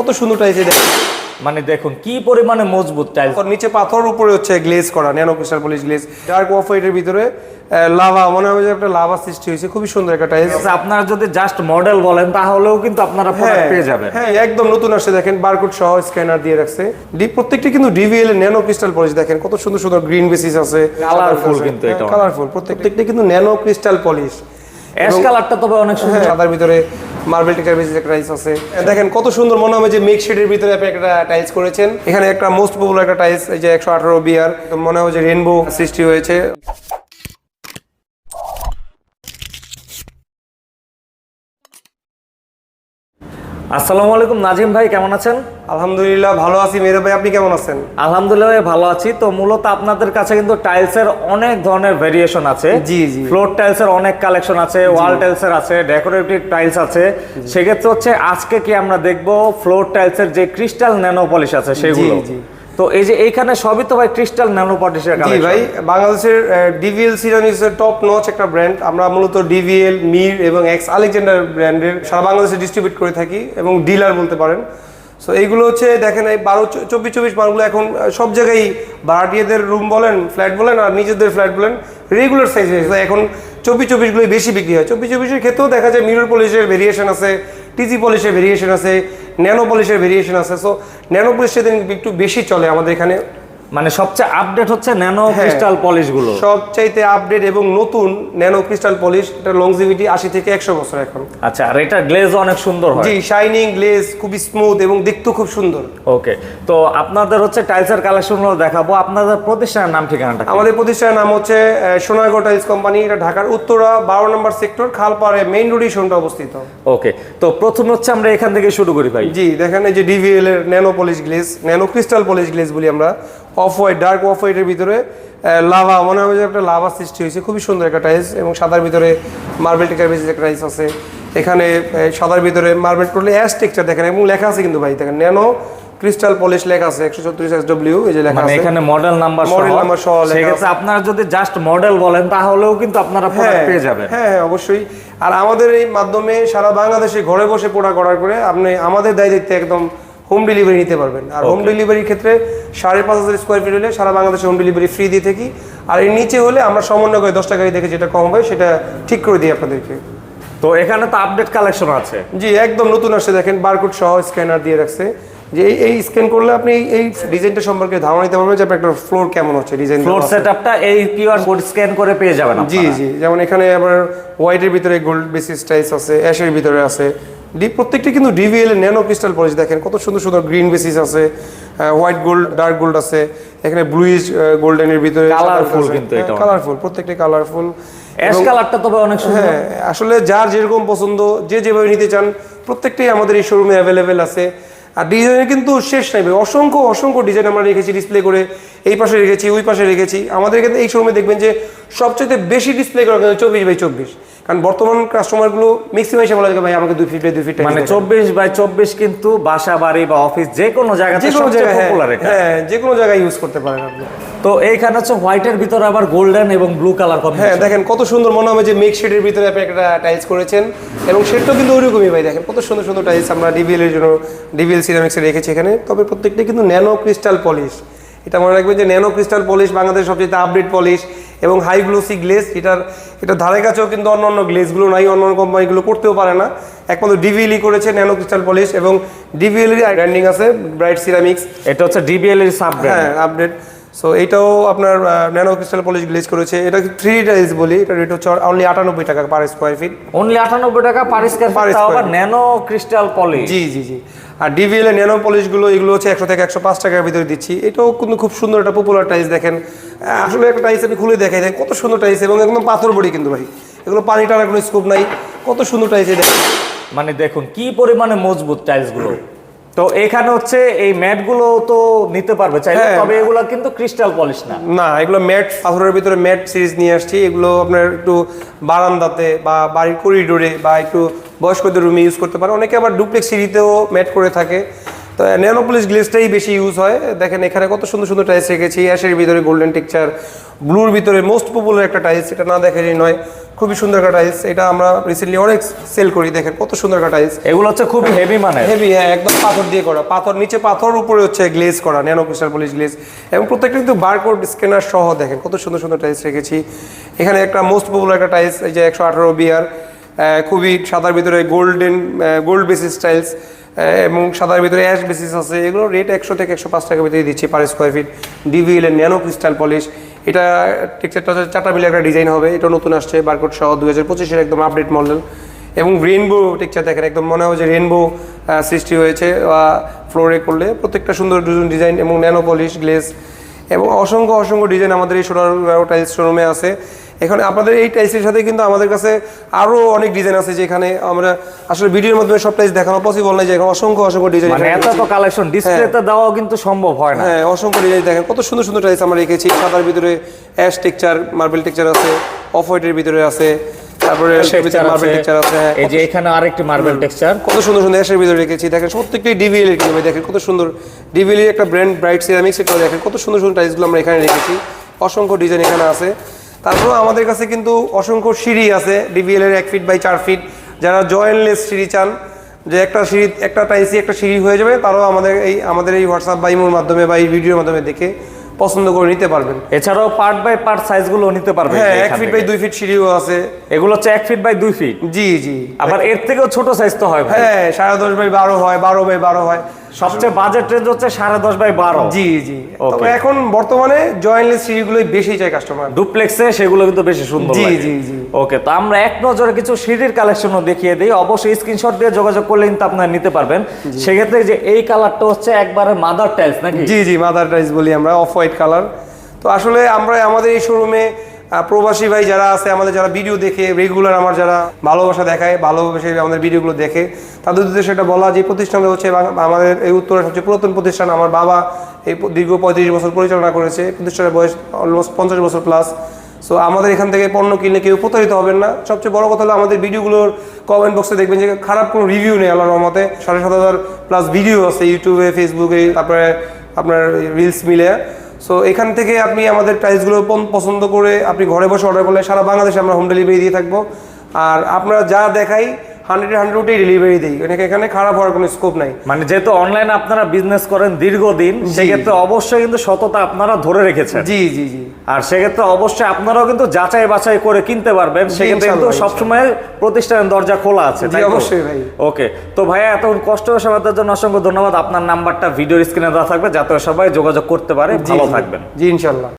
কত সুন্দর টাইলস দেখেন। মানে দেখুন কি পরিমাণে মজবুত টাইলস নিচে পাথর উপরে হচ্ছে গ্লেজ করা nano crystal polish glaze dark off হোয়াইটের ভিতরে লাভা মনে হবে যে একটা লাভা সৃষ্টি হয়েছে খুবই সুন্দর একটা টাইলস আপনারা যদি জাস্ট মডেল বলেন তাহলেও কিন্তু আপনারা প্রোডাক্ট পেয়ে যাবেন। হ্যাঁ একদম নতুন আসছে দেখেন বারকোড সহ স্ক্যানার দিয়ে রাখছে। ডি- প্রত্যেকটা কিন্তু ডিভিএল এর ন্যানো ক্রিস্টাল পলিশ দেখেন কত সুন্দর সুন্দর গ্রিন বেসিস আছে। Colourful কিন্তু এটা কালারফুল প্রত্যেকটা কিন্তু ন্যানো ক্রিস্টাল পলিশ অ্যাশ কালারটা তবে অনেক সুন্দর। সাদার ভিতরে মার্বেল টিকার বেসিস একটা টাইলস আছে। দেখেন কত সুন্দর মনে হবে যে মিক্স শেডের ভিতরে আপনি একটা টাইলস করেছেন। এখানে একটা মোস্ট পপুলার একটা টাইলস এই যে একশো আঠারো বিয়ার মনে হয় যে রেনবো সৃষ্টি হয়েছে। আসসালামু আলাইকুম নাজিম ভাই কেমন আছেন? আলহামদুলিল্লাহ ভালো আছি। মেরে ভাই আপনি কেমন আছেন? আলহামদুলিল্লাহ ভাই ভালো আছি। তো মূলত আপনাদের কাছে কিন্তু টাইলসের অনেক ধরনের ভেরিয়েশন আছে। জি, জি। ফ্লোর টাইলসের অনেক কালেকশন আছে ওয়াল টাইলসের আছে ডেকোরেটিভ টাইলস আছে। সেক্ষেত্রে হচ্ছে আজকে কি আমরা দেখব ফ্লোর টাইলসের যে ক্রিস্টাল ন্যানো পলিশ আছে সেগুলো? জি। তো এই যে এইখানে সবই তো ভাই ক্রিস্টাল ন্যানো পলিশের জি ভাই বাংলাদেশের ডিভিএল সিরামিক্সের টপ নচ একটা ব্র্যান্ড আমরা মূলত ডিভিএল মির এবং এক্স আলেকজান্ডার ব্র্যান্ডের সারা বাংলাদেশে ডিস্ট্রিবিউট করে থাকি এবং ডিলার বলতে পারেন। সো এইগুলো হচ্ছে দেখেন এই বারো চব্বিশ চব্বিশ মালগুলো এখন সব জায়গায় ভাড়াটিয়াদের রুম বলেন ফ্ল্যাট বলেন আর নিজেদের ফ্ল্যাট বলেন রেগুলার সাইজ হয়েছে এখন চব্বিশ চব্বিশগুলোই বেশি বিক্রি হয়। চব্বিশ চব্বিশের ক্ষেত্রেও দেখা যায় মিরর পলিশের ভেরিয়েশন আছে টিজি পলিশের ভেরিয়েশন আছে ন্যানো পলিশের ভেরিয়েশন আছে। সো ন্যানো সেদিন একটু বেশি চলে আমাদের এখানে। মানে সবচেয়ে আপডেট হচ্ছে ন্যানো। ক্রিস্টাল পলিশগুলো। সবচাইতে আপডেট এবং নতুন ন্যানো ক্রিস্টাল পলিশ এটা লংজিভিটি আশি থেকে একশো বছর এখন। আচ্ছা আর এটা গ্লেজ অনেক সুন্দর হয়। জি শাইনিং গ্লেজ খুবই স্মুথ এবং দেখতে খুব সুন্দর। ওকে তো আপনাদের হচ্ছে টাইলসের কালেকশনগুলো দেখাবো। আপনাদের প্রতিষ্ঠানের নাম ঠিকানাটা আমাদের প্রতিষ্ঠানের নাম হচ্ছে আহ, সোনারগাঁও টাইলস কোম্পানি এটা ঢাকার উত্তরা বারো নম্বর সেক্টর খালপাড়ে মেইন রোডে শোনটা অবস্থিত। ওকে তো প্রথম হচ্ছে আমরা এখান থেকে শুরু করি ভাই। জি দেখেন এই যে ডিভিএল এর nano polish glaze nano crystal polish glaze বলি আমরা। অফ হোয়াইট ডার্ক অফ হোয়াইটের ভিতরে লাভা মনে হবে যে একটা লাভা সৃষ্টি হয়েছে। খুবই সুন্দর একটা টাইলস এবং সাদার ভিতরে মার্বেল টেকার বেসিস একটা টাইলস আছে। এখানে সাদার ভিতরে মার্বেল করলে অ্যাশ টেক্সচার দেখেন এবং লেখা আছে কিন্তু ভাই দেখেন ন্যানো ক্রিস্টাল পলিশ লেখা আছে একশো চৌত্রিশ এস ডব্লিউ এই যে লেখা মানে আছে। এখানে মডেল নাম্বার Model number সহ লেখা আপনারা যদি জাস্ট মডেল বলেন তাহলেও কিন্তু আপনারা প্রোডাক্ট পেয়ে যাবেন। হ্যাঁ হ্যাঁ অবশ্যই। আর আমাদের এই মাধ্যমে সারা বাংলাদেশে ঘরে বসে প্রোডাক্ট অর্ডার করে আপনি আমাদের দায় দায়িত্বে একদম হোম ডেলিভারি নিতে পারবেন। আর হোম ডেলিভারির ক্ষেত্রে সাড়ে পাঁচ হাজার স্কোয়ার ফিট হলে সারা বাংলাদেশে হোম ডেলিভারি ফ্রি দিয়ে থাকি। আর এর নিচে হলে আমরা সমন্বয় করে দশটা গাড়ি দেখে যেটা কম হয় সেটা ঠিক করে দিই আপনাদেরকে। তো এখানে তো আপডেট কালেকশন আছে। জি একদম নতুন আসছে দেখেন বারকোড সহ স্ক্যানার দিয়ে রাখছে। যে এই এই স্ক্যান করলে আপনি এই- ডিজাইনটা সম্পর্কে ধারণা নিতে পারবেন যে আপনার একটা ফ্লোর কেমন হচ্ছে ডিজাইন ফ্লোর সেটআপটা এই কিউআর কোড স্ক্যান করে পেয়ে যাবেন জি জি যেমন এখানে আবার হোয়াইটের ভিতরে গোল্ড বেসিস টাইলস আছে অ্যাশের ভিতরে আছে। প্রত্যেকটা কিন্তু ডিভিএল ন্যানো ক্রিস্টাল পলিশ দেখেন কত সুন্দর সুন্দর গ্রিন বেসিস আছে হোয়াইট গোল্ড ডার্ক গোল্ড আছে এখানে ব্লুইশ গোল্ডেনের ভিতরে Colourful কিন্তু এটা কালারফুল প্রত্যেকটা কালারফুল অ্যাশ কালারটা তবে অনেক সুন্দর। হ্যাঁ আসলে যার যেরকম পছন্দ যে যেভাবে নিতে চান প্রত্যেকটাই আমাদের এই শোরুমে অ্যাভেলেবেল আছে। আর ডিজাইনের কিন্তু শেষ নাই। অসংখ্য অসংখ্য ডিজাইন আমরা রেখেছি ডিসপ্লে করে এই পাশে রেখেছি ওই পাশে রেখেছি। আমাদের কিন্তু এই শোরুমে দেখবেন যে সবচেয়ে বেশি ডিসপ্লে করা কিন্তু চব্বিশ বাই চব্বিশ। কারণ বর্তমান কাস্টমারগুলো ম্যাক্সিমাম এসে বলা যায় ভাই আমাকে দুই ফিট বাই দুই ফিট মানে চব্বিশ বাই চব্বিশ কিন্তু বাসা বাড়ি বা অফিস যে কোনো জায়গাতে যে কোনো জায়গায় হ্যাঁ, হ্যাঁ যে কোনো জায়গায় ইউজ করতে পারেন আপনি। তো এইখানে হচ্ছে হোয়াইটের ভিতরে আবার গোল্ডেন এবং ব্লু কালার হ্যাঁ দেখেন কত সুন্দর মনে হবে যে মেক শেডের ভিতরে আপনি একটা টাইলস করেছেন এবং শেডটাও কিন্তু ওইরকমই ভাই দেখেন কত সুন্দর সুন্দর টাইলস আমরা ডিভিএল এর জন্য ডিভিএল সিরামিক্সে রেখেছি এখানে। তবে প্রত্যেকটা কিন্তু ন্যানো ক্রিস্টাল পলিশ এটা মনে রাখবেন যে ন্যানো ক্রিস্টাল পলিশ বাংলাদেশের সবচেয়ে আপডেট পলিশ এবং হাই গ্লোসি গ্লেস এটার এটা ধারে কাছেও কিন্তু অন্য অন্য গ্লেসগুলো নাই অন্য অন্য কোম্পানিগুলো করতেও পারে না। একমাত্র ডিভিএলই করেছে ন্যানো ক্রিস্টাল পলিশ এবং ডিভিএলই ব্র্যান্ডিং আছে ব্রাইট সিরামিক্স এটা হচ্ছে ডিভিএলই সাব হ্যাঁ আপডেট সো এটাও আপনার ন্যানো ক্রিস্টাল পলিশ গ্লেজ করেছে। এটা থ্রি টাইলস বলি? এটা রেট হচ্ছে অনলি আটানব্বই টাকা পার স্কোয়ার ফিট অনলি আটানব্বই টাকা পার স্কয়ার ফিট আবার ন্যানো ক্রিস্টাল পলিশ। জি জি জি। আর ডিভিএল এর ন্যানো পলিশগুলো এগুলো হচ্ছে একশো থেকে একশো পাঁচ টাকার ভিতরে দিচ্ছি। এটাও কিন্তু খুব সুন্দর একটা পপুলার টাইলস দেখেন। আসলে একটা টাইলস আমি খুলে দেখাই দেখেন কত সুন্দর টাইলস এবং একদম পাথর বড়ি কিন্তু ভাই। এগুলো পানি টানার কোনো স্কোপ নাই। কত সুন্দর টাইলস দেখেন। মানে দেখুন কি পরিমাণে মজবুত টাইলসগুলো। তো এখানে হচ্ছে এই ম্যাটগুলো তো নিতে পারবে চাইলে হ্যাঁ। তবে এগুলো কিন্তু ক্রিস্টাল পলিশ না। না এগুলো ম্যাট পাথরের ভিতরে ম্যাট সিরিজ নিয়ে আসছি। এগুলো আপনার একটু বারান্দাতে বা বাড়ির করিডোরে বা একটু বয়স্কদের রুমে ইউজ করতে পারে। অনেকে আবার ডুপ্লেক্স সিঁড়িতেও ম্যাট করে থাকে। তো ন্যানোপলিশ গ্লেসটাই বেশি ইউজ হয়। দেখেন এখানে কত সুন্দর সুন্দর টাইলস রেখেছি। অ্যাশের ভিতরে গোল্ডেন টেক্সচার ব্লুর ভিতরে মোস্ট পপুলার একটা টাইলস এটা না দেখেনি নয় খুবই সুন্দর একটা টাইলস এটা আমরা রিসেন্টলি অনেক সেল করি দেখেন কত সুন্দর একটা টাইলস এগুলো হচ্ছে খুবই হেভি মানে হেভি হ্যাঁ একদম পাথর দিয়ে করা। পাথর নিচে পাথর উপরে হচ্ছে গ্লেজ করা ন্যানো ক্রিস্টাল পলিশ গ্লেজ এবং প্রত্যেকটা কিন্তু বারকোড স্ক্যানার সহ দেখেন কত সুন্দর সুন্দর টাইলস রেখেছি। এখানে একটা মোস্ট পপুলার একটা টাইলস এই যে একশো আঠারো বিয়ার খুবই সাদার ভিতরে গোল্ডেন গোল্ড বেসিস টাইলস এবং সাদার ভিতরে অ্যাশ বেসিস আছে। এগুলো রেট একশো থেকে একশো পাঁচ টাকা ভিতরে দিচ্ছি পার স্কোয়ার ফিট ডিভিএল এর ন্যানো ক্রিস্টাল পলিশ এটা টেক্সচারটা হচ্ছে চারটা মিলে একটা ডিজাইন হবে। এটা নতুন আসছে বারকোড সহ দু হাজার পঁচিশের একদম আপডেট মডেল এবং রেনবো টেক্সচার দেখেন, একদম মনে হয় যে রেনবো সৃষ্টি হয়েছে ফ্লোরে করলে। প্রত্যেকটা সুন্দর দুজন ডিজাইন এবং ন্যানো পলিশ গ্লেস এবং অসংখ্য অসংখ্য ডিজাইন আমাদের এই সোনার টাইলস শোরুমে আছে। এখানে আপনাদের এই টাইলসের সাথে কিন্তু আমাদের কাছে আরও অনেক ডিজাইন আছে যেখানে আমরা আসলে ভিডিওর মাধ্যমে সব টাইলস দেখানো পসিবল নয় যে এখানে অসংখ্য অসংখ্য ডিজাইন মানে এত তো কালেকশন ডিসপ্লেতে দেওয়াও কিন্তু সম্ভব হয় না। হ্যাঁ অসংখ্য ডিজাইন দেখেন। কত সুন্দর সুন্দর টাইলস আমরা রেখেছি। সাদার ভিতরে অ্যাশ টেক্সচার মার্বেল টেক্সচার আছে অফ হোয়াইটের ভিতরে আছে তারপরে মার্বেল আছে। টেক্সচার আছে হ্যাঁ। এই যে এখানে আরেকটি মার্বেল টেক্সচার কত সুন্দর সুন্দর অ্যাশের ভিতরে রেখেছি। দেখেন প্রত্যেকটি ডিভিএল এর কীভাবে দেখেন কত সুন্দর। ডিভিএল একটা ব্র্যান্ড ব্রাইট সিরামিক্স এটা দেখেন কত সুন্দর সুন্দর টাইলসগুলো আমরা এখানে রেখেছি। অসংখ্য ডিজাইন এখানে আছে। তারপরেও আমাদের কাছে কিন্তু অসংখ্য সিঁড়ি আছে ডিভিএল এর এক ফিট বাই চার ফিট যারা জয়েন্টলেস সিঁড়ি চান যে একটা সিঁড়ি একটা টাইসি একটা সিঁড়ি হয়ে যাবে তারাও আমাদের এই আমাদের এই হোয়াটসঅ্যাপ বা ইমোর মাধ্যমে বা এই ভিডিওর মাধ্যমে দেখে পছন্দ করে নিতে পারবেন। এছাড়াও পার্ট বাই পার্ট সাইজগুলো নিতে পারবে হ্যাঁ এক ফিট বাই দুই ফিট সিঁড়িও আছে। এগুলো হচ্ছে এক ফিট বাই দুই ফিট জি জি। আবার এর থেকেও ছোট সাইজ তো হয় ভাই। হ্যাঁ সাড়ে দশ বাই বারো হয় বারো বাই বারো হয়। সবচেয়ে বাজেট রেঞ্জ হচ্ছে সাড়ে দশ বাই বারো। জি জি। তবে এখন বর্তমানে জয়েন্টলেস সিঁড়িগুলোই বেশি চাই কাস্টমার ডুপ্লেক্সে সেগুলো কিন্তু বেশি সুন্দর জি, জি, জি। ওকে তো আমরা এক নজরে কিছু সিঁড়ির কালেকশনও দেখিয়ে দিই। অবশ্যই স্ক্রিনশট দিয়ে যোগাযোগ করলে কিন্তু আপনারা নিতে পারবেন। সেক্ষেত্রে যে এই কালারটা হচ্ছে একবারে মাদার টাইলস নাকি? জি জি মাদার টাইলস বলি আমরা অফ হোয়াইট কালার তো আসলে আমরা আমাদের এই শোরুমে প্রবাসী ভাই যারা আছে, আমাদের যারা ভিডিও দেখে রেগুলার আমার যারা ভালোবাসা দেখায় ভালোবাসে আমাদের ভিডিওগুলো দেখে, তাদের উদ্দেশ্যে এটা বলা যে, প্রতিষ্ঠানটা হচ্ছে আমাদের এই উত্তরের সবচেয়ে পুরাতন প্রতিষ্ঠান। আমার বাবা এই দীর্ঘ পঁয়ত্রিশ বছর পরিচালনা করেছে, প্রতিষ্ঠানের বয়স অলমোস্ট পঞ্চাশ বছর প্লাস সো আমাদের এখান থেকে পণ্য কিনলে কেউ প্রতারিত হবেন না। সবচেয়ে বড় কথা হলো, আমাদের ভিডিওগুলোর কমেন্ট বক্সে দেখবেন যে, খারাপ কোনো রিভিউ নেই আল্লাহর রহমতে। সাড়ে সাত হাজার প্লাস ভিডিও আছে ইউটিউবে ফেসবুকে তারপরে আপনার রিলস মিলে। সো এখান থেকে আপনি আমাদের প্রাইসগুলো পছন্দ করে আপনি ঘরে বসে অর্ডার করলে সারা বাংলাদেশে আমরা হোম ডেলিভারি দিয়ে থাকব। আর আপনারা যা দেখাই হান্ড্রেড হান্ড্রেডেই ডেলিভারি দিই। এখানে খারাপ হওয়ার কোনো স্কোপ নাই। মানে যেহেতু অনলাইনে আপনারা বিজনেস করেন দীর্ঘদিন সেক্ষেত্রে অবশ্যই কিন্তু সততা আপনারা ধরে রেখেছেন। জি জি জি। আর সেক্ষেত্রে অবশ্যই আপনারাও কিন্তু যাচাই বাছাই করে কিনতে পারবেন। সেক্ষেত্রে কিন্তু সবসময় প্রতিষ্ঠানের দরজা খোলা আছে তাই অবশ্যই ভাই। ওকে তো ভাইয়া এতক্ষণ কষ্ট সমাধানের জন্য অসংখ্য ধন্যবাদ। আপনার নাম্বারটা ভিডিওর স্ক্রিনে দেওয়া থাকবে যাতে সবাই যোগাযোগ করতে পারে। ভালো থাকবেন। জি ইনশাল্লাহ।